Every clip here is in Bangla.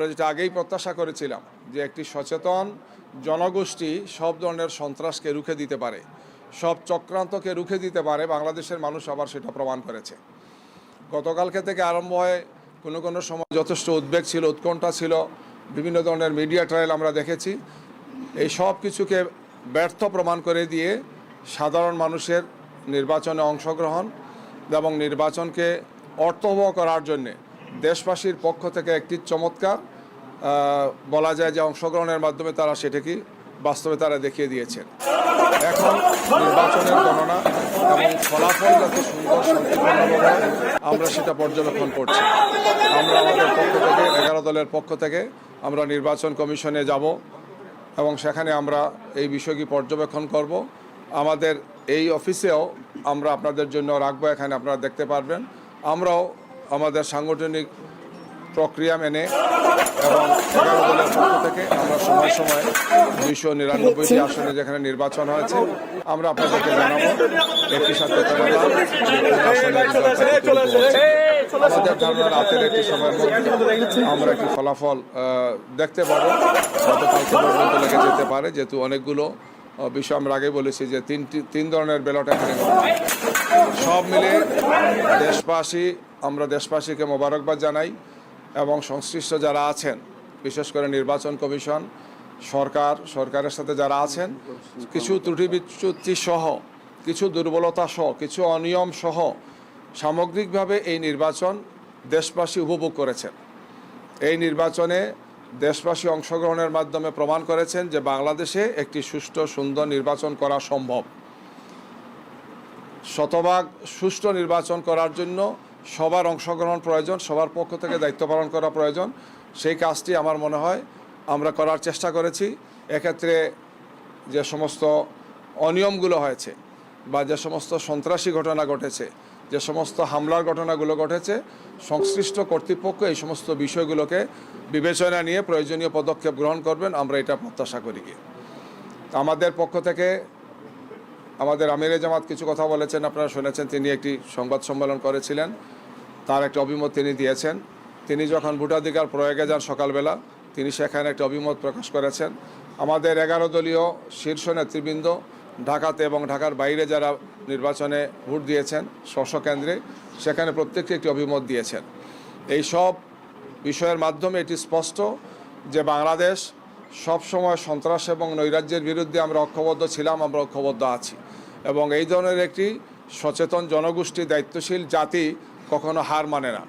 আমরা যেটা আগেই প্রত্যাশা করেছিলাম যে একটি সচেতন জনগোষ্ঠী সব ধরনের সন্ত্রাসকে রুখে দিতে পারে, সব চক্রান্তকে রুখে দিতে পারে, বাংলাদেশের মানুষ আবার সেটা প্রমাণ করেছে। গতকালকে থেকে আরম্ভ হয় কোনো কোনো সময় যথেষ্ট উদ্বেগ ছিল, উৎকণ্ঠা ছিল, বিভিন্ন ধরনের মিডিয়া ট্রায়াল আমরা দেখেছি। এই সব কিছুকে ব্যর্থ প্রমাণ করে দিয়ে সাধারণ মানুষের নির্বাচনে অংশগ্রহণ এবং নির্বাচনকে অর্থবহ করার জন্যে দেশবাসীর পক্ষ থেকে একটি চমৎকার বলা যায় যে অংশগ্রহণের মাধ্যমে তারা সেটাকে বাস্তবে তারা দেখিয়ে দিয়েছেন। এখন নির্বাচনের গণনা এবং ফলাফল যত সুন্দর শান্তিপূর্ণভাবে আমরা সেটা পর্যবেক্ষণ করছি। আমরা আমাদের পক্ষ থেকে, এগারো দলের পক্ষ থেকে আমরা নির্বাচন কমিশনে যাব এবং সেখানে আমরা এই বিষয়টি পর্যবেক্ষণ করব। আমাদের এই অফিসেও আমরা আপনাদের জন্য রাখব, এখানে আপনারা দেখতে পারবেন। আমরাও আমাদের সাংগঠনিক প্রক্রিয়া মেনে এবং এগারো দলের পক্ষ থেকে আমরা সময় সময় দুইশো নিরানব্বইটি আসনে যেখানে নির্বাচন হয়েছে আমরা আপনাদেরকে জানাব একটি সাথে। আমাদের ধারণা রাতের একটি সময়ের মধ্যে আমরা একটি ফলাফল দেখতে পাবো। গতকালকে পর্যন্ত লেগে যেতে পারে যেহেতু অনেকগুলো বিষয় আমরা আগে বলেছি যে তিনটি তিন ধরনের ব্যালট এখানে সব মিলে দেশবাসী আমরা দেশবাসীকে মোবারকবাদ জানাই। এবং সংশ্লিষ্ট যারা আছেন, বিশেষ করে নির্বাচন কমিশন, সরকার, সরকারের সাথে যারা আছেন, কিছু ত্রুটি বিচ্যুতি সহ, কিছু দুর্বলতা সহ, কিছু অনিয়ম সহ, সামগ্রিকভাবে এই নির্বাচন দেশবাসী উপভোগ করেছেন। এই নির্বাচনে দেশবাসী অংশগ্রহণের মাধ্যমে প্রমাণ করেছেন যে বাংলাদেশে একটি সুষ্ঠু, সুন্দর নির্বাচন করা সম্ভব। শতভাগ সুষ্ঠু নির্বাচন করার জন্য সবার অংশগ্রহণ প্রয়োজন, সবার পক্ষ থেকে দায়িত্ব পালন করা প্রয়োজন। সেই কাজটি আমার মনে হয় আমরা করার চেষ্টা করেছি। এক্ষেত্রে যে সমস্ত অনিয়মগুলো হয়েছে বা যে সমস্ত সন্ত্রাসী ঘটনা ঘটেছে, যে সমস্ত হামলার ঘটনাগুলো ঘটেছে, সংশ্লিষ্ট কর্তৃপক্ষ এই সমস্ত বিষয়গুলোকে বিবেচনা নিয়ে প্রয়োজনীয় পদক্ষেপ গ্রহণ করবেন, আমরা এটা প্রত্যাশা করি। আমাদের পক্ষ থেকে আমাদের আমিরে জামাত কিছু কথা বলেছেন, আপনারা শুনেছেন, তিনি একটি সংবাদ সম্মেলন করেছিলেন। তার একটা অভিমত তিনি দিয়েছেন। তিনি যখন ভোটাধিকার প্রয়োগে যান সকালবেলা, তিনি সেখানে একটা অভিমত প্রকাশ করেছেন। আমাদের এগারো দলীয় শীর্ষ নেতৃবৃন্দ ঢাকাতে এবং ঢাকার বাইরে যারা নির্বাচনে ভোট দিয়েছেন স্ব কেন্দ্রে, সেখানে প্রত্যেকটি একটি অভিমত দিয়েছেন। এই সব বিষয়ের মাধ্যমে এটি স্পষ্ট যে বাংলাদেশ সবসময় সন্ত্রাস এবং নৈরাজ্যের বিরুদ্ধে আমরা ঐক্যবদ্ধ ছিলাম, আমরা ঐক্যবদ্ধ আছি। এবং এই ধরনের একটি সচেতন জনগোষ্ঠী দায়িত্বশীল জাতি কখনো হার মানে না।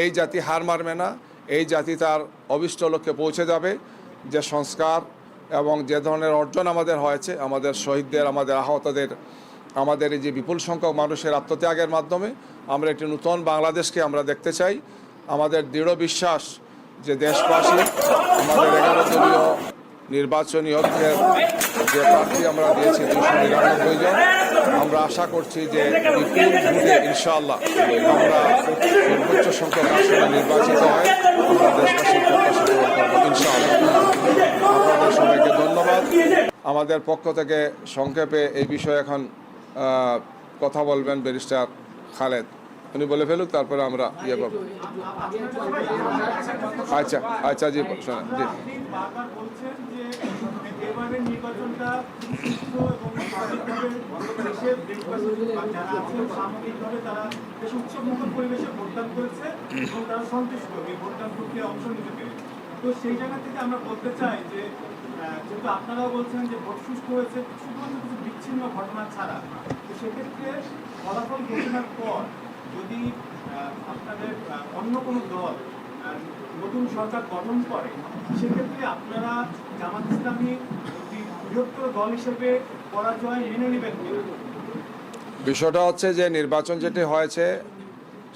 এই জাতি হার মানবে না, এই জাতি তার অভিষ্ট লক্ষ্যে পৌঁছে যাবে। যে সংস্কার এবং যে ধরনের অর্জন আমাদের হয়েছে, আমাদের শহীদদের, আমাদের আহতদের, আমাদের এই যে বিপুল সংখ্যক মানুষের আত্মত্যাগের মাধ্যমে আমরা একটি নূতন বাংলাদেশকে আমরা দেখতে চাই। আমাদের দৃঢ় বিশ্বাস যে দেশবাসী আমাদের এগারো দলীয় নির্বাচনী ঐক্যের যে প্রার্থী আমরা দিয়েছি দুশো নিরানব্বই জন আমরা আশা করছি যে বিপুল ভোটে ইনশাআল্লাহ আমরা সর্বোচ্চ সংখ্যক আসনে নির্বাচিত হয় আমরা দেশবাসীর প্রত্যাশা ইনশাআল্লাহ। আপনাদের সবাইকে ধন্যবাদ। আমাদের পক্ষ থেকে সংক্ষেপে এই বিষয়ে এখন কথা বলবেন ব্যারিস্টার খালেদ। উনি বলে ফেলুক, তারপরে আমরা ইয়ে করব। আচ্ছা আচ্ছা জি, শোনেন, জি আপনি বারবার বলছেন যে এবারের তারা বেশ উৎসবমুখর পরিবেশে ভোটদান করেছে এবং তারা সন্তুষ্ট এই ভোটদান প্রক্রিয়ায় অংশ নিতে তো সেই জায়গা থেকে আমরা বলতে চাই যে যেহেতু আপনারাও বলছেন যে ভোট সুষ্ঠু হয়েছে শুধুমাত্র কিছু বিচ্ছিন্ন ঘটনা ছাড়া তো সেক্ষেত্রে ফলাফল ঘোষণার পর যদি আপনাদের অন্য কোনো দল নতুন সরকার গঠন করে, সেক্ষেত্রে আপনারা জামাত ইসলামী বিষয়টা হচ্ছে যে নির্বাচন যেটি হয়েছে,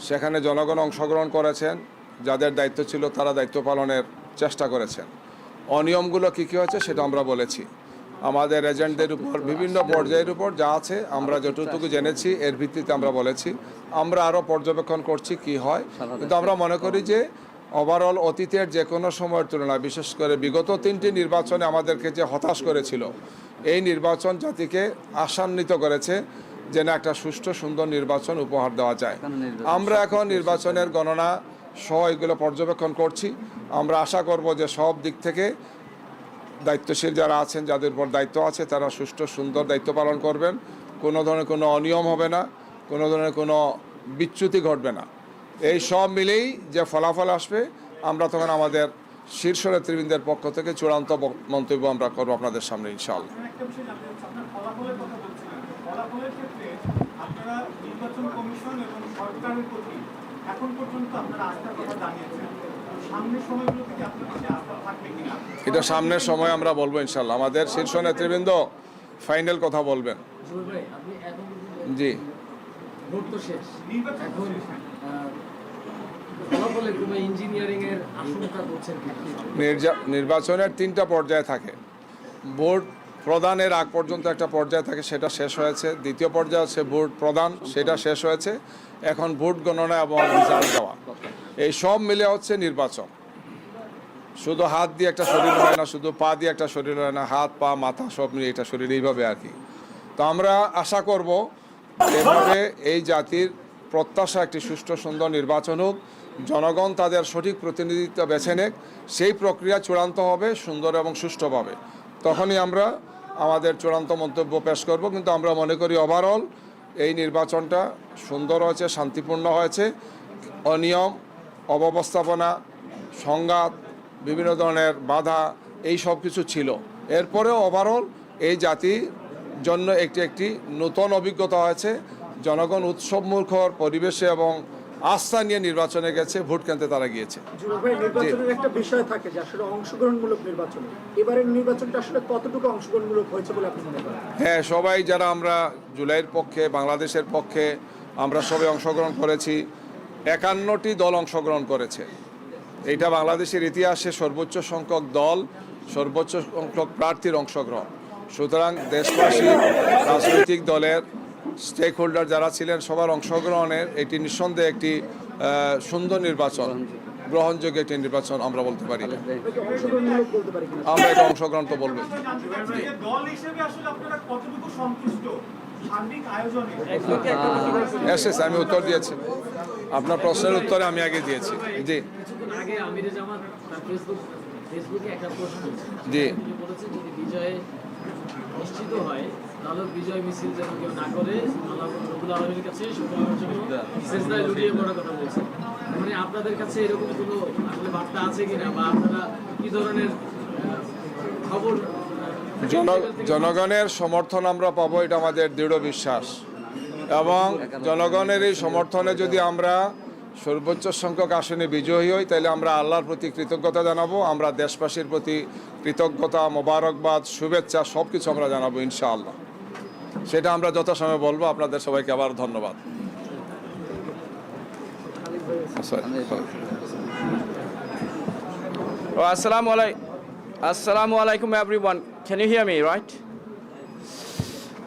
সেখানে জনগণ অংশগ্রহণ করেছেন, যাদের দায়িত্ব ছিল তারা দায়িত্ব পালনের চেষ্টা করেছেন। অনিয়মগুলো কী কী হয়েছে সেটা আমরা বলেছি। আমাদের এজেন্টদের উপর, বিভিন্ন পর্যায়ের উপর যা আছে, আমরা যতটুকু জেনেছি, এর ভিত্তিতে আমরা বলেছি। আমরা আরও পর্যবেক্ষণ করছি কি হয়। কিন্তু আমরা মনে করি যে ওভারঅল অতীতের যে কোনো সময়ের তুলনায় বিশেষ করে বিগত তিনটি নির্বাচনে আমাদেরকে যে হতাশ করেছিল এই নির্বাচন জাতিকে আশান্বিত করেছে যেন একটা সুষ্ঠু সুন্দর নির্বাচন উপহার দেওয়া যায়। আমরা এখন নির্বাচনের গণনা সহ এগুলো পর্যবেক্ষণ করছি। আমরা আশা করব যে সব দিক থেকে দায়িত্বশীল যারা আছেন যাদের উপর দায়িত্ব আছে তারা সুষ্ঠু সুন্দর দায়িত্ব পালন করবেন। কোনো ধরনের কোনো অনিয়ম হবে না কোনো ধরনের কোনো বিচ্যুতি ঘটবে না। এই সব মিলেই যে ফলাফল আসবে আমরা তখন আমাদের শীর্ষ নেতৃবৃন্দের পক্ষ থেকে চূড়ান্ত মন্তব্য আমরা করব আপনাদের সামনে ইনশাআল্লাহ। আপনার একটা বিষয় জানতে চাচ্ছি, আপনার ফলাফলের কথা বলছিলেন। ফলাফলের ক্ষেত্রে আপনারা নির্বাচন কমিশন এবং সরকারের প্রতি এখন পর্যন্ত আপনারা আস্থার কথা জানিয়েছেন। তো সামনের সময়গুলোতে কি আপনার কাছে আস্থা থাকবে কিনা? এটা সামনের সময় আমরা বলব ইনশাআল্লাহ। আমাদের শীর্ষ নেতৃবৃন্দ ফাইনাল কথা বলবেন। জুয়েল ভাই আপনি এখন জি। ভোট তো শেষ। এখন শেষ, হ্যাঁ। আহ, ফলাফলে কোনো ইঞ্জিনিয়ারিং এর আশঙ্কা করছেন কি নির্জা- নির্বাচনের তিনটা পর্যায় থাকে। ভোট প্রদানের আগ পর্যন্ত একটা পর্যায় থাকে, সেটা শেষ হয়েছে। দ্বিতীয় পর্যায়ে হচ্ছে ভোট প্রদান, সেটা শেষ হয়েছে। এখন ভোট গণনা এবং রেজাল্ট দেওয়া। এই সব মিলে হচ্ছে নির্বাচন। শুধু হাত দিয়ে একটা শরীর হয় না, শুধু পা দিয়ে একটা শরীর হয় না, হাত, পা, মাথা সব মিলিয়ে একটা শরীর এইভাবে আর কি। তো আমরা আশা করব এভাবে এই জাতির প্রত্যাশা একটি সুষ্ঠু, সুন্দর নির্বাচন হোক। জনগণ তাদের সঠিক প্রতিনিধিত্ব বেছে নেক, সেই প্রক্রিয়া চূড়ান্ত হবে, সুন্দর এবং সুষ্ঠুভাবে। তখনই আমরা আমাদের চূড়ান্ত মন্তব্য পেশ করব, কিন্তু আমরা মনে করি ওভারঅল এই নির্বাচনটা সুন্দর হয়েছে, শান্তিপূর্ণ হয়েছে। অনিয়ম, অব্যবস্থাপনা, সংঘাত, বিভিন্ন ধরনের বাধা, এই সব কিছু ছিল। এরপরেও ওভারঅল এই জাতির জন্য একটি একটি নতুন অভিজ্ঞতা হয়েছে। জনগণ উৎসবমুখর পরিবেশে এবং আস্থা নিয়ে নির্বাচনে গেছে ভোট কেন্দ্রে তারা গিয়েছে। নির্বাচনের একটা বিষয় থাকে যে আসলে অংশগ্রহণমূলক নির্বাচন। এবারের নির্বাচনটা আসলে কতটুকু অংশগ্রহণমূলক হয়েছে বলে আপনি মনে করেন? হ্যাঁ সবাই যারা আমরা জুলাইয়ের পক্ষে বাংলাদেশের পক্ষে আমরা সবাই অংশগ্রহণ করেছি একান্নটি দল অংশগ্রহণ করেছে। এইটা বাংলাদেশের ইতিহাসে সর্বোচ্চ সংখ্যক দল সর্বোচ্চ সংখ্যক প্রার্থীর অংশগ্রহণ। সুতরাং দেশবাসী রাজনৈতিক দলের স্টেক হোল্ডার যারা ছিলেন সবার অংশগ্রহণের এটি নিঃসন্দেহে একটি সুন্দর নির্বাচন গ্রহণযোগ্য একটি নির্বাচন আমরা বলতে পারি। আমরা এটা অংশগ্রহণ তো বলব। আমরা জানতে চাচ্ছি যে দল হিসেবে আসলে আপনারা কতটুকু সন্তুষ্ট সার্বিক আয়োজনে এসেছে আমি উত্তর দিয়েছি আপনার প্রশ্নের উত্তরে আমি আগে দিয়েছি জি। জি। নিশ্চিত হয় তাহলে বিজয় মিছিল যেন কেউ না করে আল্লাহ রবুল আলমীর কাছে লুটিয়ে পড়ার কথা বলছে মানে আপনাদের কাছে এরকম কোনো আসলে বার্তা আছে কিনা বা আপনারা কি ধরনের খবর জনগণের সমর্থন আমরা পাবো এটা আমাদের দৃঢ় বিশ্বাস। এবং জনগণের এই সমর্থনে যদি আমরা সর্বোচ্চ সংখ্যক আসনে বিজয়ী হই তাহলে আমরা আল্লাহর প্রতি কৃতজ্ঞতা জানাব আমরা দেশবাসীর প্রতি কৃতজ্ঞতা মোবারকবাদ শুভেচ্ছা সব কিছু আমরা জানাব ইনশাআল্লাহ সেটা আমরা যথাসময়ে বলব আপনাদের সবাইকে আবার ধন্যবাদ alaikum. Assalamu alaikum, everyone. Can you hear me, right?